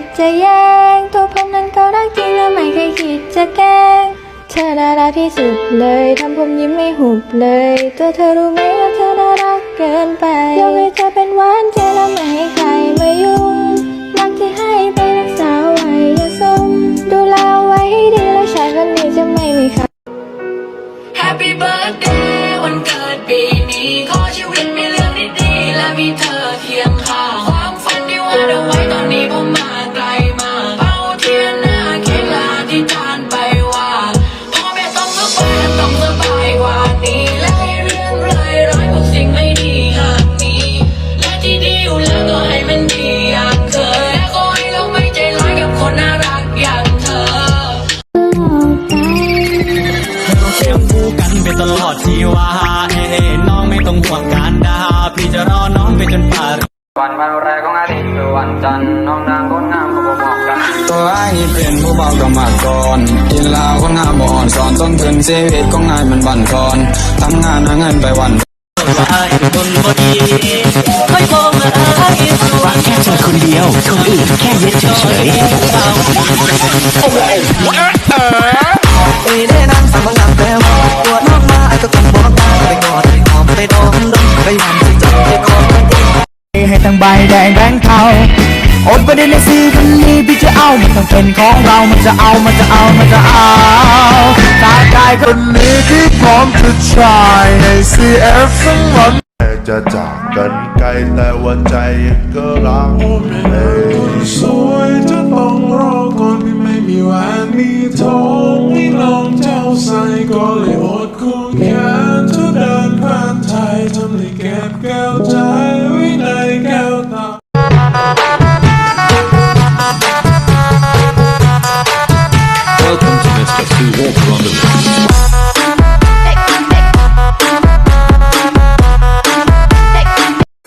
ดจะแย่งตัวผมนั้นก็รักจริงแล้วไม่เคยคิดจะแกล้งเธอน่ารักที่สุดเลยทำผมยิ้มไม่หุบเลย ตัวเธอรู้ไหมว่าเธอน่ารักเกินไปยกให้เธอเป็นหวานใจแล้วไม่ให้ใครมายุ่งรักที่ให้ไป ตลอดชีวาเอ้น้องไม่ต้องห่วงการดาพี่จะรอน้องไปจนป่าวันวันแรกของอาทิตย์คือวันจันทร์น้องนางคนงามก็บอกบอกกัน ตัวไอ้นี่เป็นผู้เบากรรมาก่อนอินลาวคนงามบ่อ่อนสอนต้นทุนชีวิตของนายมันบั่นทอนทำงานหาเงินไปวันคนบดีไม่โกงอะไรรักแค่เธอคนเดียวคนอื่นแค่เย็ดเฉย บแดงแบงค์เทาอดประเด็นในซีคนนี้พี่จะเอามันต้องเป็นของเรา มันจะเอา มันจะเอา มันจะเอาตากายคนนี้ที่พร้อมจะชายใน CF ทั้งหมดจะจากกันไกลแต่ว่าใจยังก็รักเลยสวยจะต้องรอก่อนที่ไม่มีแหวนมีทองไม่ลองเจ้าใส่ก็เลยอดควงแขนเธอเดินผ่านไทยทำให้เก็บแก้วใจ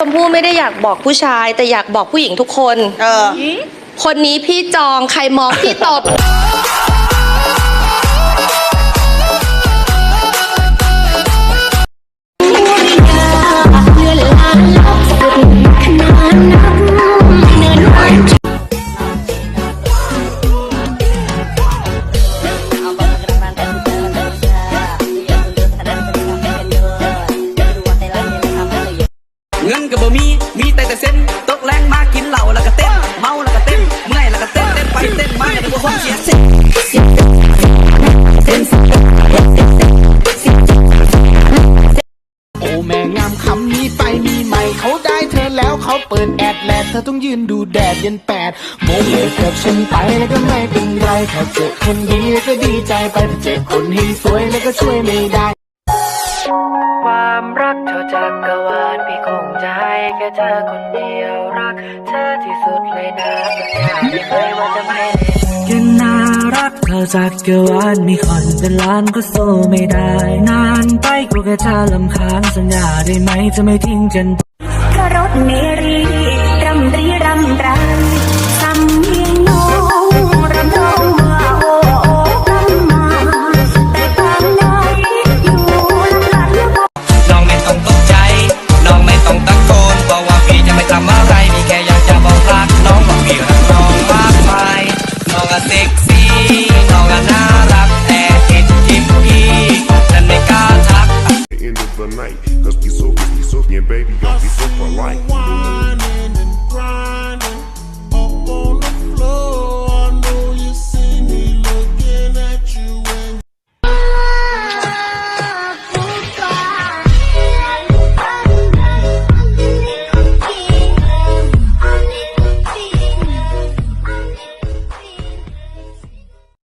ชมพู่ไม่ได้อยากบอกผู้ชาย แต่อยากบอกผู้หญิงทุกคน เออ คนนี้พี่จองใครมองพี่ตบ กับบ่มี มีแต่แต่เส้นตกแรงมากินเหล้าแล้วก็เต้น เมาแล้วก็เต้น เมื่อยแล้วก็เต้น เต้นไปเต้นมาแต่ว่าคนเสียเส้นโอ้แม่งามคำนี้ไปมีใหม่เขาได้เธอแล้วเขาเปิดแอดแลนเธอต้องยืนดูแดดเย็นแปดโมงเลยกับฉันไปแล้วก็ไม่เป็นไรแค่เจอคนดีแล้วก็ดีใจไปแต่เจอคนเห็นสวยแล้วก็ช่วยไม่ได้ ความรักเท่าจักรวาลพี่คงจะให้แค่เธอคนเดียวรักเธอที่สุดเลยนะสัญญาไม่เคยว่าจะไม่เล่นก็น่ารักเท่าจากเกวานมีคนเป็นล้านก็สู้ไม่ได้ นานไปกูแค่เธอลำคาญสัญญาได้ไหมจะไม่ทิ้งกันก็รถเมรีรำรีรำไรสำ